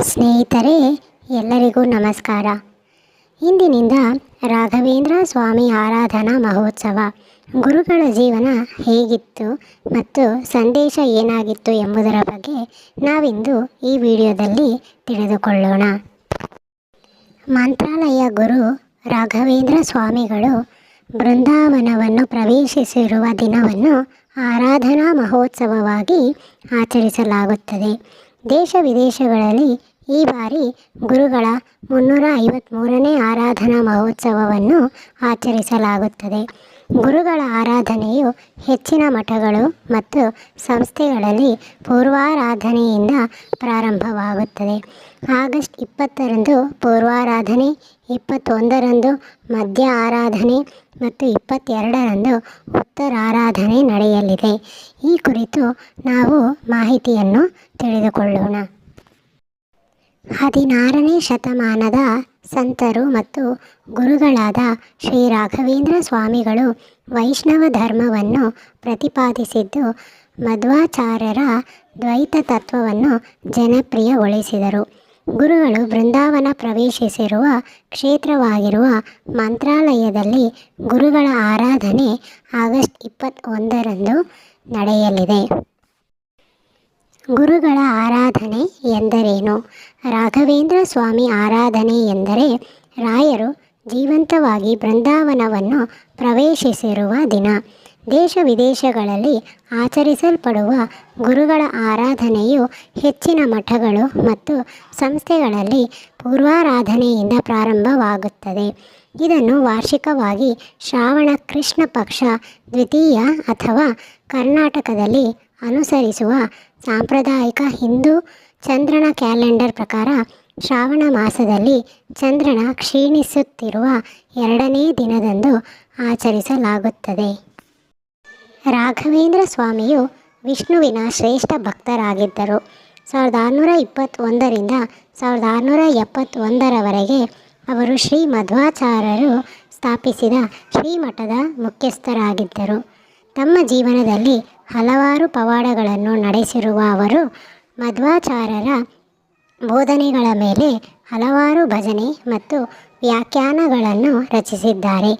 ಸ್ನೇಹಿತರೆ, ಎಲ್ಲರಿಗೂ ನಮಸ್ಕಾರ. ಇಂದಿನಿಂದ ರಾಘವೇಂದ್ರ ಸ್ವಾಮಿ ಆರಾಧನಾ ಮಹೋತ್ಸವ. ಗುರುಗಳ ಜೀವನ ಹೇಗಿತ್ತು ಮತ್ತು ಸಂದೇಶ ಏನಾಗಿತ್ತು ಎಂಬುದರ ಬಗ್ಗೆ ನಾವಿಂದು ಈ ವಿಡಿಯೋದಲ್ಲಿ ತಿಳಿದುಕೊಳ್ಳೋಣ. ಮಂತ್ರಾಲಯ ಗುರು ರಾಘವೇಂದ್ರ ಸ್ವಾಮಿಗಳು ಬೃಂದಾವನವನ್ನು ಪ್ರವೇಶಿಸಿರುವ ದಿನವನ್ನು ಆರಾಧನಾ ಮಹೋತ್ಸವವಾಗಿ ಆಚರಿಸಲಾಗುತ್ತದೆ. ದೇಶ ವಿದೇಶಗಳಲ್ಲಿ ಈ ಬಾರಿ ಗುರುಗಳ ಮುನ್ನೂರ ಐವತ್ತ್ಮೂರನೇ ಆರಾಧನಾ ಮಹೋತ್ಸವವನ್ನು ಆಚರಿಸಲಾಗುತ್ತದೆ. ಗುರುಗಳ ಆರಾಧನೆಯು ಹೆಚ್ಚಿನ ಮಠಗಳು ಮತ್ತು ಸಂಸ್ಥೆಗಳಲ್ಲಿ ಪೂರ್ವಾರಾಧನೆಯಿಂದ ಪ್ರಾರಂಭವಾಗುತ್ತದೆ. ಆಗಸ್ಟ್ ಇಪ್ಪತ್ತರಂದು ಪೂರ್ವಾರಾಧನೆ, ಇಪ್ಪತ್ತೊಂದರಂದು ಮಧ್ಯ ಆರಾಧನೆ ಮತ್ತು ಇಪ್ಪತ್ತೆರಡರಂದು ಉತ್ತರಾರಾಧನೆ ನಡೆಯಲಿದೆ. ಈ ಕುರಿತು ನಾವು ಮಾಹಿತಿಯನ್ನು ತಿಳಿದುಕೊಳ್ಳೋಣ. ಹದಿನಾರನೇ ಶತಮಾನದ ಸಂತರು ಮತ್ತು ಗುರುಗಳಾದ ಶ್ರೀ ರಾಘವೇಂದ್ರ ಸ್ವಾಮಿಗಳು ವೈಷ್ಣವ ಧರ್ಮವನ್ನು ಪ್ರತಿಪಾದಿಸಿದ್ದು, ಮಧ್ವಾಚಾರ್ಯರ ದ್ವೈತ ತತ್ವವನ್ನು ಜನಪ್ರಿಯಗೊಳಿಸಿದರು. ಗುರುಗಳು ಬೃಂದಾವನ ಪ್ರವೇಶಿಸಿರುವ ಕ್ಷೇತ್ರವಾಗಿರುವ ಮಂತ್ರಾಲಯದಲ್ಲಿ ಗುರುಗಳ ಆರಾಧನೆ ಆಗಸ್ಟ್ ಇಪ್ಪತ್ತೊಂದರಂದು ನಡೆಯಲಿದೆ. ಗುರುಗಳ ಆರಾಧನೆ ಎಂದರೇನು? ರಾಘವೇಂದ್ರ ಸ್ವಾಮಿ ಆರಾಧನೆ ಎಂದರೆ ರಾಯರು ಜೀವಂತವಾಗಿ ಬೃಂದಾವನವನ್ನು ಪ್ರವೇಶಿಸಿರುವ ದಿನ. ದೇಶ ವಿದೇಶಗಳಲ್ಲಿ ಆಚರಿಸಲ್ಪಡುವ ಗುರುಗಳ ಆರಾಧನೆಯು ಹೆಚ್ಚಿನ ಮಠಗಳು ಮತ್ತು ಸಂಸ್ಥೆಗಳಲ್ಲಿ ಪೂರ್ವಾರಾಧನೆಯಿಂದ ಪ್ರಾರಂಭವಾಗುತ್ತದೆ. ಇದನ್ನು ವಾರ್ಷಿಕವಾಗಿ ಶ್ರಾವಣ ಕೃಷ್ಣ ಪಕ್ಷ ದ್ವಿತೀಯ ಅಥವಾ ಕರ್ನಾಟಕದಲ್ಲಿ ಅನುಸರಿಸುವ ಸಾಂಪ್ರದಾಯಿಕ ಹಿಂದೂ ಚಂದ್ರನ ಕ್ಯಾಲೆಂಡರ್ ಪ್ರಕಾರ ಶ್ರಾವಣ ಮಾಸದಲ್ಲಿ ಚಂದ್ರನ ಕ್ಷೀಣಿಸುತ್ತಿರುವ ಎರಡನೇ ದಿನದಂದು ಆಚರಿಸಲಾಗುತ್ತದೆ. ರಾಘವೇಂದ್ರ ಸ್ವಾಮಿಯು ವಿಷ್ಣುವಿನ ಶ್ರೇಷ್ಠ ಭಕ್ತರಾಗಿದ್ದರು. ಸಾವಿರದ ಆರುನೂರ ಇಪ್ಪತ್ತೊಂದರಿಂದ ಸಾವಿರದ ಆರುನೂರ ಎಪ್ಪತ್ತೊಂದರವರೆಗೆ ಅವರು ಶ್ರೀ ಮಧ್ವಾಚಾರ್ಯರು ಸ್ಥಾಪಿಸಿದ ಶ್ರೀಮಠದ ಮುಖ್ಯಸ್ಥರಾಗಿದ್ದರು. ತಮ್ಮ ಜೀವನದಲ್ಲಿ ಹಲವಾರು ಪವಾಡಗಳನ್ನು ನಡೆಸಿರುವ ಅವರು ಮಧ್ವಾಚಾರ್ಯರ ಬೋಧನೆಗಳ ಮೇಲೆ ಹಲವಾರು ಭಜನೆ ಮತ್ತು ವ್ಯಾಖ್ಯಾನಗಳನ್ನು ರಚಿಸಿದ್ದಾರೆ.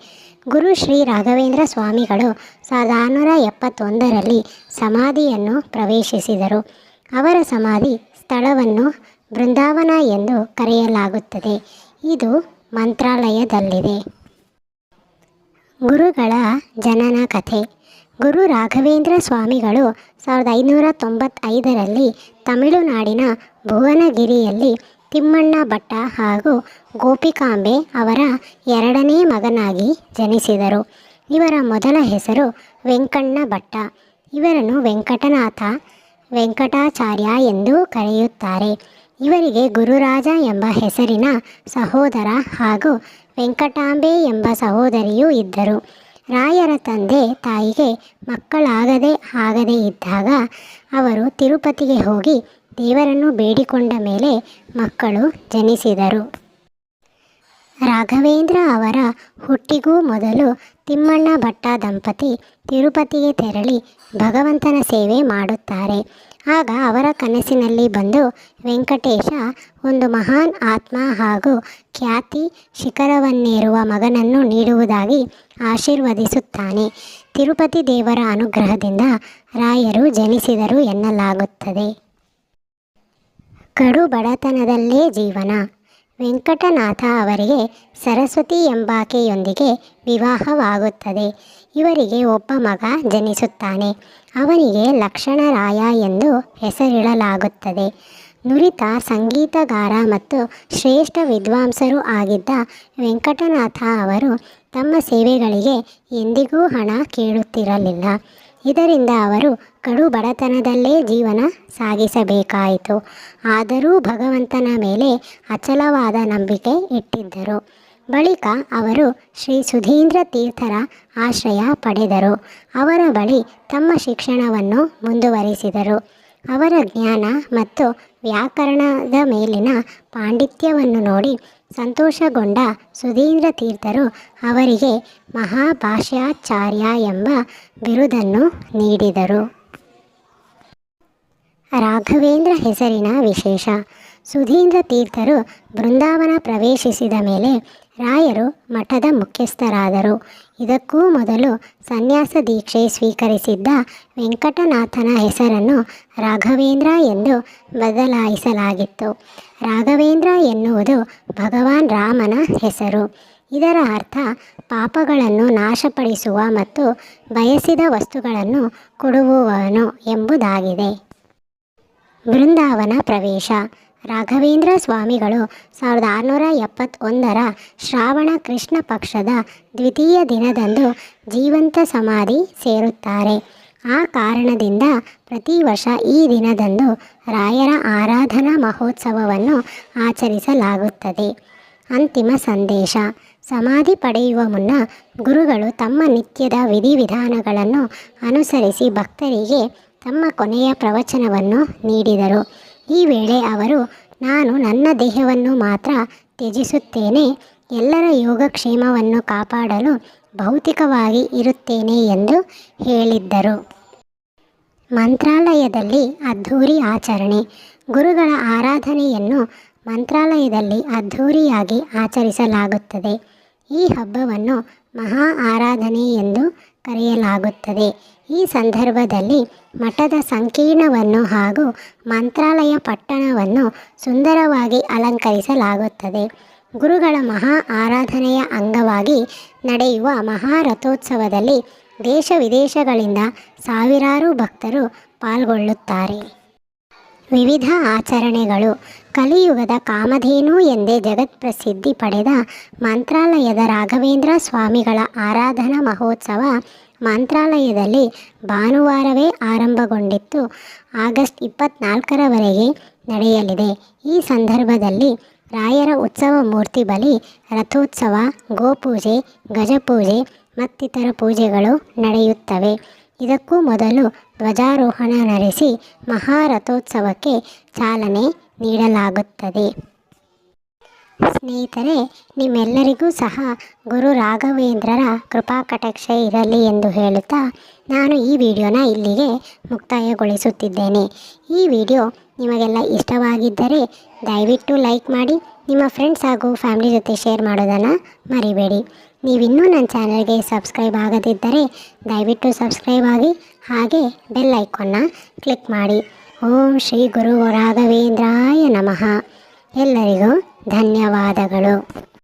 ಗುರು ಶ್ರೀ ರಾಘವೇಂದ್ರ ಸ್ವಾಮಿಗಳು ಸಾವಿರದ ಆರುನೂರ ಎಪ್ಪತ್ತೊಂದರಲ್ಲಿ ಸಮಾಧಿಯನ್ನು ಪ್ರವೇಶಿಸಿದರು. ಅವರ ಸಮಾಧಿ ಸ್ಥಳವನ್ನು ಬೃಂದಾವನ ಎಂದು ಕರೆಯಲಾಗುತ್ತದೆ. ಇದು ಮಂತ್ರಾಲಯದಲ್ಲಿದೆ. ಗುರುಗಳ ಜನನ ಕಥೆ. ಗುರು ರಾಘವೇಂದ್ರ ಸ್ವಾಮಿಗಳು ಸಾವಿರದ ಐನೂರ ತೊಂಬತ್ತೈದರಲ್ಲಿ ತಮಿಳುನಾಡಿನ ಭುವನಗಿರಿಯಲ್ಲಿ ತಿಮ್ಮಣ್ಣ ಭಟ್ಟ ಹಾಗೂ ಗೋಪಿಕಾಂಬೆ ಅವರ ಎರಡನೇ ಮಗನಾಗಿ ಜನಿಸಿದರು. ಇವರ ಮೊದಲ ಹೆಸರು ವೆಂಕಣ್ಣ ಭಟ್ಟ. ಇವರನ್ನು ವೆಂಕಟನಾಥ, ವೆಂಕಟಾಚಾರ್ಯ ಎಂದು ಕರೆಯುತ್ತಾರೆ. ಇವರಿಗೆ ಗುರುರಾಜ ಎಂಬ ಹೆಸರಿನ ಸಹೋದರ ಹಾಗೂ ವೆಂಕಟಾಂಬೆ ಎಂಬ ಸಹೋದರಿಯೂ ಇದ್ದರು. ರಾಯರ ತಂದೆ ತಾಯಿಗೆ ಮಕ್ಕಳಾಗದೆ ಆಗದೇ ಇದ್ದಾಗ ಅವರು ತಿರುಪತಿಗೆ ಹೋಗಿ ದೇವರನ್ನು ಬೇಡಿಕೊಂಡ ಮೇಲೆ ಮಕ್ಕಳು ಜನಿಸಿದರು. ರಾಘವೇಂದ್ರ ಅವರ ಹುಟ್ಟಿಗೂ ಮೊದಲು ತಿಮ್ಮಣ್ಣ ಭಟ್ಟ ದಂಪತಿ ತಿರುಪತಿಗೆ ತೆರಳಿ ಭಗವಂತನ ಸೇವೆ ಮಾಡುತ್ತಾರೆ. ಆಗ ಅವರ ಕನಸಿನಲ್ಲಿ ಬಂದು ವೆಂಕಟೇಶ ಒಂದು ಮಹಾನ್ ಆತ್ಮ ಹಾಗೂ ಖ್ಯಾತಿ ಶಿಖರವನ್ನೇರುವ ಮಗನನ್ನು ನೀಡುವುದಾಗಿ ಆಶೀರ್ವದಿಸುತ್ತಾನೆ. ತಿರುಪತಿ ದೇವರ ಅನುಗ್ರಹದಿಂದ ರಾಯರು ಜನಿಸಿದರು ಎನ್ನಲಾಗುತ್ತದೆ. ಕಡು ಬಡತನದಲ್ಲೇ ಜೀವನ. ವೆಂಕಟನಾಥ ಅವರಿಗೆ ಸರಸ್ವತಿ ಎಂಬಾಕೆಯೊಂದಿಗೆ ವಿವಾಹವಾಗುತ್ತದೆ. ಇವರಿಗೆ ಒಬ್ಬ ಮಗ ಜನಿಸುತ್ತಾನೆ. ಅವನಿಗೆ ಲಕ್ಷಣರಾಯ ಎಂದು ಹೆಸರಿಡಲಾಗುತ್ತದೆ. ನುರಿತ ಸಂಗೀತಗಾರ ಮತ್ತು ಶ್ರೇಷ್ಠ ವಿದ್ವಾಂಸರು ಆಗಿದ್ದ ವೆಂಕಟನಾಥ ಅವರು ತಮ್ಮ ಸೇವೆಗಳಿಗೆ ಎಂದಿಗೂ ಹಣ ಕೇಳುತ್ತಿರಲಿಲ್ಲ. ಇದರಿಂದ ಅವರು ಕಡು ಬಡತನದಲ್ಲೇ ಜೀವನ ಸಾಗಿಸಬೇಕಾಯಿತು. ಆದರೂ ಭಗವಂತನ ಮೇಲೆ ಅಚಲವಾದ ನಂಬಿಕೆ ಇಟ್ಟಿದ್ದರು. ಬಳಿಕ ಅವರು ಶ್ರೀ ಸುಧೀಂದ್ರ ತೀರ್ಥರ ಆಶ್ರಯ ಪಡೆದರು. ಅವರ ಬಳಿ ತಮ್ಮ ಶಿಕ್ಷಣವನ್ನು ಮುಂದುವರಿಸಿದರು. ಅವರ ಜ್ಞಾನ ಮತ್ತು ವ್ಯಾಕರಣದ ಮೇಲಿನ ಪಾಂಡಿತ್ಯವನ್ನು ನೋಡಿ ಸಂತೋಷಗೊಂಡ ಸುಧೀಂದ್ರ ತೀರ್ಥರು ಅವರಿಗೆ ಮಹಾಭಾಷ್ಯಾಚಾರ್ಯ ಎಂಬ ಬಿರುದನ್ನು ನೀಡಿದರು. ರಾಘವೇಂದ್ರ ಹೆಸರಿನ ವಿಶೇಷ. ಸುಧೀಂದ್ರ ತೀರ್ಥರು ಬೃಂದಾವನ ಪ್ರವೇಶಿಸಿದ ಮೇಲೆ ರಾಯರು ಮಠದ ಮುಖ್ಯಸ್ಥರಾದರು. ಇದಕ್ಕೂ ಮೊದಲು ಸನ್ಯಾಸ ದೀಕ್ಷೆ ಸ್ವೀಕರಿಸಿದ್ದ ವೆಂಕಟನಾಥನ ಹೆಸರನ್ನು ರಾಘವೇಂದ್ರ ಎಂದು ಬದಲಾಯಿಸಲಾಗಿತ್ತು. ರಾಘವೇಂದ್ರ ಎನ್ನುವುದು ಭಗವಾನ್ ರಾಮನ ಹೆಸರು. ಇದರ ಅರ್ಥ ಪಾಪಗಳನ್ನು ನಾಶಪಡಿಸುವ ಮತ್ತು ಬಯಸಿದ ವಸ್ತುಗಳನ್ನು ಕೊಡುವವನು ಎಂಬುದಾಗಿದೆ. ಬೃಂದಾವನ ಪ್ರವೇಶ. ರಾಘವೇಂದ್ರ ಸ್ವಾಮಿಗಳು ಸಾವಿರದ ಆರುನೂರ ಎಪ್ಪತ್ತೊಂದರ ಶ್ರಾವಣ ಕೃಷ್ಣ ಪಕ್ಷದ ದ್ವಿತೀಯ ದಿನದಂದು ಜೀವಂತ ಸಮಾಧಿ ಸೇರುತ್ತಾರೆ. ಆ ಕಾರಣದಿಂದ ಪ್ರತಿ ವರ್ಷ ಈ ದಿನದಂದು ರಾಯರ ಆರಾಧನಾ ಮಹೋತ್ಸವವನ್ನು ಆಚರಿಸಲಾಗುತ್ತದೆ. ಅಂತಿಮ ಸಂದೇಶ. ಸಮಾಧಿ ಪಡೆಯುವ ಮುನ್ನ ಗುರುಗಳು ತಮ್ಮ ನಿತ್ಯದ ವಿಧಿವಿಧಾನಗಳನ್ನು ಅನುಸರಿಸಿ ಭಕ್ತರಿಗೆ ತಮ್ಮ ಕೊನೆಯ ಪ್ರವಚನವನ್ನು ನೀಡಿದರು. ಈ ವೇಳೆ ಅವರು, ನಾನು ನನ್ನ ದೇಹವನ್ನು ಮಾತ್ರ ತ್ಯಜಿಸುತ್ತೇನೆ, ಎಲ್ಲರ ಯೋಗಕ್ಷೇಮವನ್ನು ಕಾಪಾಡಲು ಭೌತಿಕವಾಗಿ ಇರುತ್ತೇನೆ ಎಂದು ಹೇಳಿದ್ದರು. ಮಂತ್ರಾಲಯದಲ್ಲಿ ಅದ್ಧೂರಿ ಆಚರಣೆ. ಗುರುಗಳ ಆರಾಧನೆಯನ್ನು ಮಂತ್ರಾಲಯದಲ್ಲಿ ಅದ್ಧೂರಿಯಾಗಿ ಆಚರಿಸಲಾಗುತ್ತದೆ. ಈ ಹಬ್ಬವನ್ನು ಮಹಾ ಆರಾಧನೆ ಎಂದು ಕರೆಯಲಾಗುತ್ತದೆ. ಈ ಸಂದರ್ಭದಲ್ಲಿ ಮಠದ ಸಂಕೀರ್ಣವನ್ನು ಹಾಗೂ ಮಂತ್ರಾಲಯ ಪಟ್ಟಣವನ್ನು ಸುಂದರವಾಗಿ ಅಲಂಕರಿಸಲಾಗುತ್ತದೆ. ಗುರುಗಳ ಮಹಾ ಆರಾಧನೆಯ ಅಂಗವಾಗಿ ನಡೆಯುವ ಮಹಾರಥೋತ್ಸವದಲ್ಲಿ ದೇಶ ವಿದೇಶಗಳಿಂದ ಸಾವಿರಾರು ಭಕ್ತರು ಪಾಲ್ಗೊಳ್ಳುತ್ತಾರೆ. ವಿವಿಧ ಆಚರಣೆಗಳು. ಕಲಿಯುಗದ ಕಾಮಧೇನು ಎಂದೇ ಜಗತ್ಪ್ರಸಿದ್ಧಿ ಪಡೆದ ಮಂತ್ರಾಲಯದ ರಾಘವೇಂದ್ರ ಸ್ವಾಮಿಗಳ ಆರಾಧನಾ ಮಹೋತ್ಸವ ಮಂತ್ರಾಲಯದಲ್ಲಿ ಭಾನುವಾರವೇ ಆರಂಭಗೊಂಡಿತ್ತು. ಆಗಸ್ಟ್ ಇಪ್ಪತ್ನಾಲ್ಕರವರೆಗೆ ನಡೆಯಲಿದೆ. ಈ ಸಂದರ್ಭದಲ್ಲಿ ರಾಯರ ಉತ್ಸವ ಮೂರ್ತಿ ಬಲಿ, ರಥೋತ್ಸವ, ಗೋಪೂಜೆ, ಗಜಪೂಜೆ ಮತ್ತಿತರ ಪೂಜೆಗಳು ನಡೆಯುತ್ತವೆ. ಇದಕ್ಕೂ ಮೊದಲು ಧ್ವಜಾರೋಹಣ ನಡೆಸಿ ಮಹಾರಥೋತ್ಸವಕ್ಕೆ ಚಾಲನೆ ನೀಡಲಾಗುತ್ತದೆ. ಸ್ನೇಹಿತರೆ, ನಿಮ್ಮೆಲ್ಲರಿಗೂ ಸಹ ಗುರು ರಾಘವೇಂದ್ರರ ಕೃಪಾ ಕಟಾಕ್ಷ ಇರಲಿ ಎಂದು ಹೇಳುತ್ತಾ ನಾನು ಈ ವಿಡಿಯೋನ ಇಲ್ಲಿಗೆ ಮುಕ್ತಾಯಗೊಳಿಸುತ್ತಿದ್ದೇನೆ. ಈ ವಿಡಿಯೋ ನಿಮಗೆಲ್ಲ ಇಷ್ಟವಾಗಿದ್ದರೆ ದಯವಿಟ್ಟು ಲೈಕ್ ಮಾಡಿ ನಿಮ್ಮ ಫ್ರೆಂಡ್ಸ್ ಹಾಗೂ ಫ್ಯಾಮಿಲಿ ಜೊತೆ ಶೇರ್ ಮಾಡೋದನ್ನು ಮರಿಬೇಡಿ. ನೀವಿನ್ನೂ ನನ್ನ ಚಾನಲ್ಗೆ ಸಬ್ಸ್ಕ್ರೈಬ್ ಆಗದಿದ್ದರೆ ದಯವಿಟ್ಟು ಸಬ್ಸ್ಕ್ರೈಬ್ ಆಗಿ, ಹಾಗೆ ಬೆಲ್ ಐಕಾನ್ನ ಕ್ಲಿಕ್ ಮಾಡಿ. ಓಂ ಶ್ರೀ ಗುರು ರಾಘವೇಂದ್ರಾಯ ನಮಃ. ಎಲ್ಲರಿಗೂ ಧನ್ಯವಾದಗಳು.